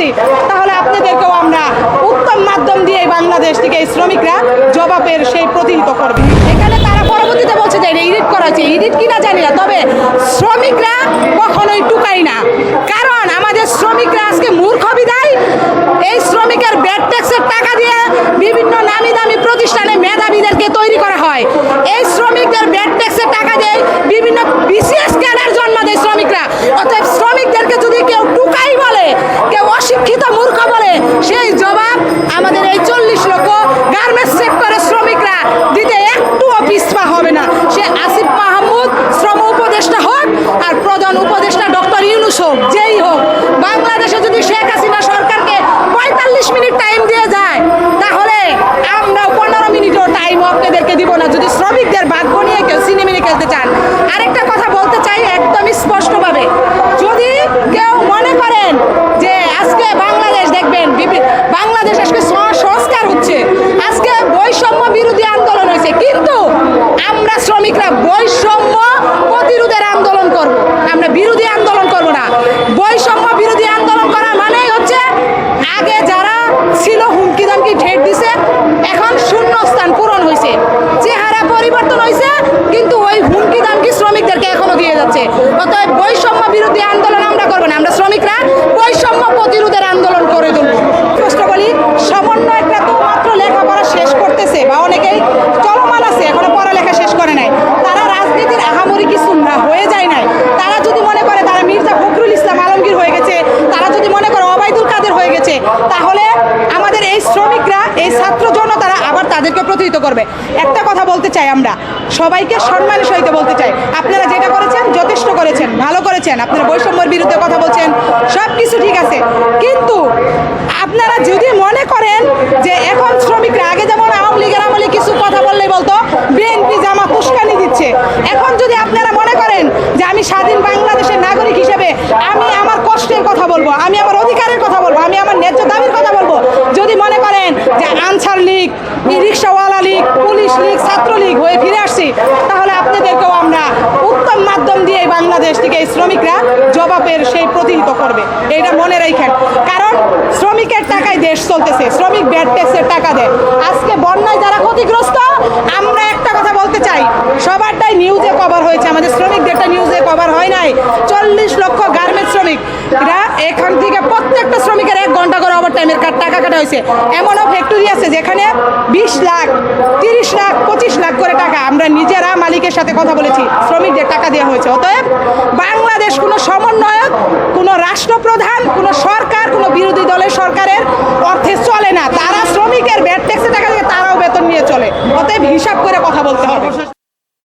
আসছি তাহলে আপনাদেরকেও আমরা উত্তম মাধ্যম দিয়ে বাংলাদেশ থেকে শ্রমিকরা জবাবের সেই প্রতিহিত করবে। এখানে তারা পরবর্তীতে বলছে যে ইডিট করা হচ্ছে ইডিট কিনা জানি না, তবে শ্রমিকরা কখনোই টুকাই না। কারণ আমাদের শ্রমিকরা আজকে মূর্খ বিদায়। এই শ্রমিকের ব্যাড ট্যাক্সের টাকা দিয়ে বিভিন্ন নামি দামি প্রতিষ্ঠানে মেধাবীদেরকে তৈরি করা হয় এই শ্রমিকদের ব্যাড ট্যাক্সের টাকা দিয়ে বিভিন্ন বিসিএস ক্যাডার জন্ম দেয় শ্রমিকরা অতএব শ্রমিকদেরকে যদি কেউ টুকাই বলে কেউ অশিক্ষিত মূর্খ বলে সেই জবাব আমাদের এই চল্লিশ লক্ষ গার্মেন্টস সেক্টরের শ্রমিকরা দিতে একটুও পিছপা হবে না সে আসিফ মাহমুদ শ্রম উপদেষ্টা হোক আর প্রধান উপদেষ্টা ডক্টর ইউনুস হোক, যেই হোক, বাংলাদেশে যদি শেখ হাসিনা সরকারকে পঁয়তাল্লিশ মিনিট টাইম দিয়ে যায়, তাহলে আমরা পনেরো মিনিটও টাইম আপনাদেরকে দিব না। যদি শ্রমিকদের ভাগ্য নিয়ে কেউ সিনেমিনি খেলতে চান, আরেকটা কথা বলতে চাই একদমই স্পষ্টভাবে। যদি কেউ মনে করেন যে আজকে বাংলাদেশ দেখবেন বিভি- বাংলাদেশ আজকে সং- সংস্কার হচ্ছে আজকে বৈষম্য বিরোধী আন্দোলন হয়েছে কিন্তু আমরা শ্রমিকরা বৈষম্য প্রতিরোধের আন্দোলন করব আমরা বিরোধী আন্দোলন করব না বৈষম্য বিরোধী আন্দোলন করা মানেই হচ্ছে আগে যারা ছিল হুমকি দামকি ঠেট দিছে এখন শূন্য স্থান পূরণ হয়েছে চেহারা পরিবর্তন হয়েছে, কিন্তু ওই হুমকি দামকি শ্রমিকদেরকে এখনও দিয়ে যাচ্ছে। অতএব বৈষম্য বিরোধী আন্দোলন আমরা করব না। আমরা শ্রমিকরা বৈষম্য প্রতিরোধের আন্দোলন করে তুলব। স্পষ্ট বলি, সমন্বয়করা তো মাত্র লেখাপড়া শেষ করতেছে, বা অনেকেই চলমান আছে, এখনও পড়ালেখা শেষ করে নাই। তারা রাজনীতির আহামরি কিছু না, হয়ে যায় নাই। তারা যদি মনে করে তারা মির্জা ফখরুল ইসলাম আলমগীর হয়ে গেছে, তারা যদি মনে করে ওবায়দুল কাদের হয়ে গেছে, তাহলে আমাদের এই শ্রমিকরা, এই ছাত্র তাদেরকে প্রতিহিত করবে। একটা কথা বলতে চাই আমরা। সবাইকে সম্মানের সহিত বলতে চাই। আপনারা যেটা করেছেন, যথেষ্ট করেছেন, ভালো করেছেন। আপনারা বৈষম্যের বিরুদ্ধে কথা বলছেন সব কিছু ঠিক আছে কিন্তু আপনারা যদি মনে করেন যে এখন শ্রমিকরা আগে যেমন আওয়ামী লীগের আমলে কিছু কথা বললেই বলতো বিএনপি জামা উস্কানি দিচ্ছে এখন যদি আপনারা মনে করেন যে আমি স্বাধীন বাংলাদেশের নাগরিক হিসেবে আমি আমার কষ্টের কথা বলব আমি আমার অধিকারের কথা বলব আমি আমার ন্যায্য দাবির কথা বলব যদি মনে করেন যে আনসার লীগ ই রিক্সাওয়ালা লীগ পুলিশ লীগ ছাত্র লীগ হয়ে ফিরে আসছি। তাহলে আপনাদেরকেও আমরা উত্তম মাধ্যম দিয়ে বাংলাদেশ থেকে শ্রমিকরা জবাবের সেই প্রতিহিত করবে। এটা মনে রাখেন। কারণ শ্রমিকের টাকায় দেশ চলতেছে, শ্রমিক ব্যাড ট্যাক্সের টাকা দেয়। আজকে বন্যায় যারা ক্ষতিগ্রস্ত, আমরা একটা কথা বলতে চাই। সবারটাই নিউজে কভার হয়েছে। আমাদের শ্রমিকদেরটা নিউজে কভার হয় নাই। চল্লিশ লক্ষ গার্মেন্টস শ্রমিকরা এখান থেকে প্রত্যেকটা শ্রমিকের এক ঘণ্টা করে ওভার টাইমের টাকা কাটা হয়েছে। এমনও ফ্যাক্টরি আছে যেখানে বিশ লাখ, তিরিশ লাখ, পঁচিশ লাখ করে টাকা আমরা নিজেরা মালিকের সাথে কথা বলেছি। শ্রমিকদের টাকা দেওয়া হয়েছে। অতএব বাংলাদেশ কোনো